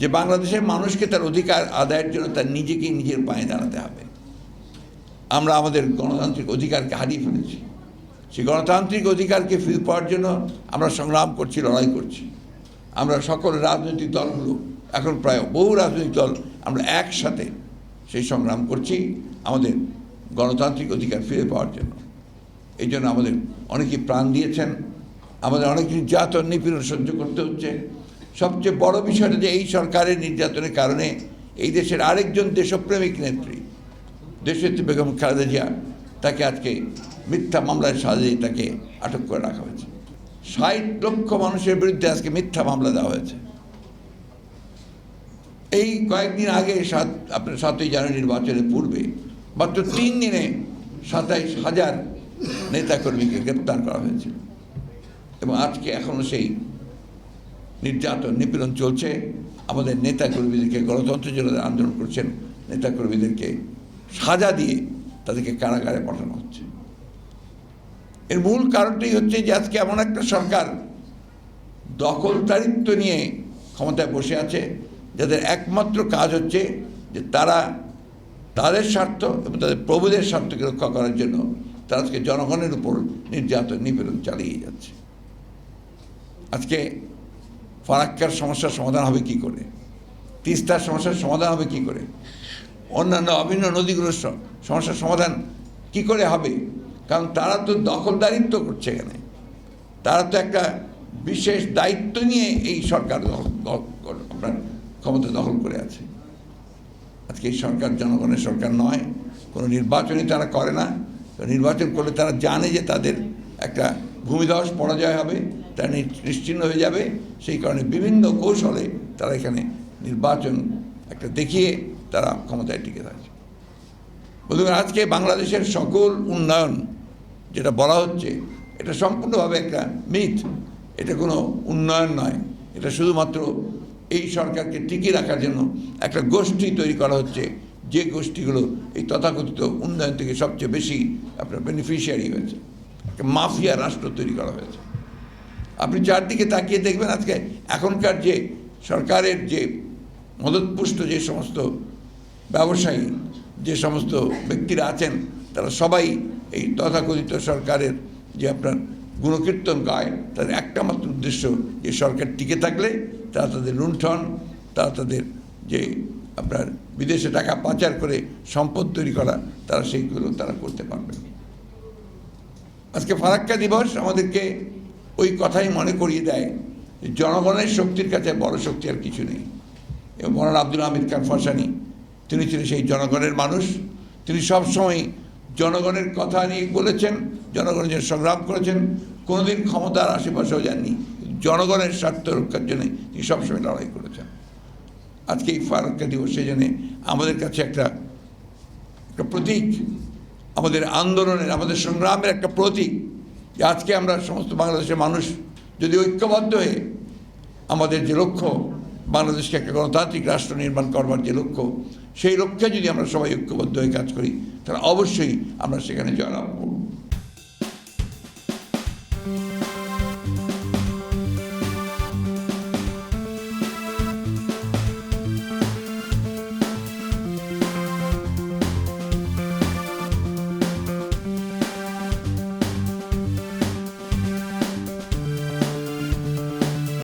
যে বাংলাদেশের মানুষকে তার অধিকার আদায়ের জন্য তার নিজেকেই নিজের পায়ে দাঁড়াতে হবে। আমরা আমাদের গণতান্ত্রিক অধিকারকে হারিয়ে ফেলেছি। সেই গণতান্ত্রিক অধিকারকে ফিরে পাওয়ার জন্য আমরা সংগ্রাম করছি, লড়াই করছি। আমরা সকল রাজনৈতিক দলগুলো, এখন প্রায় বহু রাজনৈতিক দল আমরা একসাথে সেই সংগ্রাম করছি আমাদের গণতান্ত্রিক অধিকার ফিরে পাওয়ার জন্য। এই জন্য আমাদের অনেকেই প্রাণ দিয়েছেন। আমাদের অনেক নির্যাতন নিপীড়ন সহ্য করতে হচ্ছে। সবচেয়ে বড় বিষয়টা যে এই সরকারের নির্যাতনের কারণে এই দেশের আরেকজন দেশপ্রেমিক নেত্রী, দেশনেত্রী বেগম খালেদা জিয়া, তাকে আজকে মিথ্যা মামলায় সাজিয়ে তাকে আটক করে রাখা হয়েছে। ষাট লক্ষ মানুষের বিরুদ্ধে আজকে মিথ্যা মামলা দেওয়া হয়েছে। এই কয়েকদিন আগে সাত, আপনার সাতই জানুয়ারি নির্বাচনের পূর্বে মাত্র তিন দিনে সাতাইশ হাজার নেতাকর্মীকে গ্রেপ্তার করা হয়েছিল। এবং আজকে এখনও সেই নির্যাতন, নিপীড়ন চলছে। আমাদের নেতাকর্মীদেরকে গণতন্ত্রের জন্য আন্দোলন করছেন, নেতাকর্মীদেরকে সাজা দিয়ে তাদেরকে কারাগারে পাঠানো হচ্ছে। এর মূল কারণটাই হচ্ছে যে আজকে এমন একটা সরকার দখলদারিত্ব নিয়ে ক্ষমতায় বসে আছে, যাদের একমাত্র কাজ হচ্ছে যে তারা তাদের স্বার্থ এবং তাদের প্রভুদের স্বার্থকে রক্ষা করার জন্য তারা আজকে জনগণের উপর নির্যাতন, নিপীড়ন চালিয়ে যাচ্ছে। আজকে ফারাক্কার সমস্যার সমাধান হবে কি করে? তিস্তার সমস্যার সমাধান হবে কি করে? অন্যান্য অভিন্ন নদীগুলোর সমস্যার সমাধান কি করে হবে? কারণ তারা তো দখলদারিত্ব করছে এখানে। তারা তো একটা বিশেষ দায়িত্ব নিয়ে এই সরকার আপনার ক্ষমতা দখল করে আছে। আজকে এই সরকার জনগণের সরকার নয়, কোনো নির্বাচনই তারা করে না। নির্বাচন করলে তারা জানে যে তাদের একটা ভূমিধস পরাজয় হবে। তারা নি- নিশ্চিহ্ন হয়ে যাবে। সেই কারণে বিভিন্ন কৌশলে তারা এখানে নির্বাচন একটা দেখিয়ে তারা ক্ষমতায় টিকে থাকছে। বন্ধুগণ, আজকে বাংলাদেশের সকল উন্নয়ন যেটা বলা হচ্ছে, এটা সম্পূর্ণভাবে একটা মিথ। এটা কোনো উন্নয়ন নয়। এটা শুধুমাত্র এই সরকারকে টিকিয়ে রাখার জন্য একটা গোষ্ঠী তৈরি করা হচ্ছে। যে গোষ্ঠীগুলো এই তথাকথিত উন্নয়ন থেকে সবচেয়ে বেশি আপনার বেনিফিশিয়ারি হয়েছে। একটা মাফিয়া রাষ্ট্র তৈরি করা হয়েছে। আপনি চারদিকে তাকিয়ে দেখবেন আজকে এখনকার যে সরকারের যে মদতপুষ্ট যে সমস্ত ব্যবসায়ী, যে সমস্ত ব্যক্তিরা আছেন, তারা সবাই এই তথাকথিত সরকারের যে আপনার গুণকীর্তন গায় তাদের একটা মাত্র উদ্দেশ্য যে সরকার টিকে থাকলে তারা তাদের লুণ্ঠন, তারা তাদের যে আপনার বিদেশে টাকা পাচার করে সম্পদ তৈরি করা, তারা সেইগুলো তারা করতে পারবে। আজকে ফারাক্কা দিবস আমাদেরকে ওই কথাই মনে করিয়ে দেয় জনগণের শক্তির কাছে বড় শক্তি আর কিছু নেই। এবং মরান আব্দুল হামিদ খান ফসানি, তিনি ছিলেন সেই জনগণের মানুষ। তিনি সবসময় জনগণের কথা নিয়ে বলেছেন, জনগণের জন্য সংগ্রাম করেছেন, কোনোদিন ক্ষমতার আশেপাশেও যাননি। জনগণের স্বার্থ রক্ষার জন্য তিনি সবসময় লড়াই করেছেন। আজকে এই ফারাক্কা দিবস, সেই জন্যে আমাদের কাছে একটা একটা প্রতীক, আমাদের আন্দোলনের, আমাদের সংগ্রামের একটা প্রতীক। আজকে আমরা সমস্ত বাংলাদেশের মানুষ যদি ঐক্যবদ্ধ হয়ে আমাদের যে লক্ষ্য, বাংলাদেশকে একটা গণতান্ত্রিক রাষ্ট্র নির্মাণ করবার যে লক্ষ্য, সেই লক্ষ্যে যদি আমরা সবাই ঐক্যবদ্ধ হয়ে কাজ করি, তাহলে অবশ্যই আমরা সেখানে জয়লাভ করব।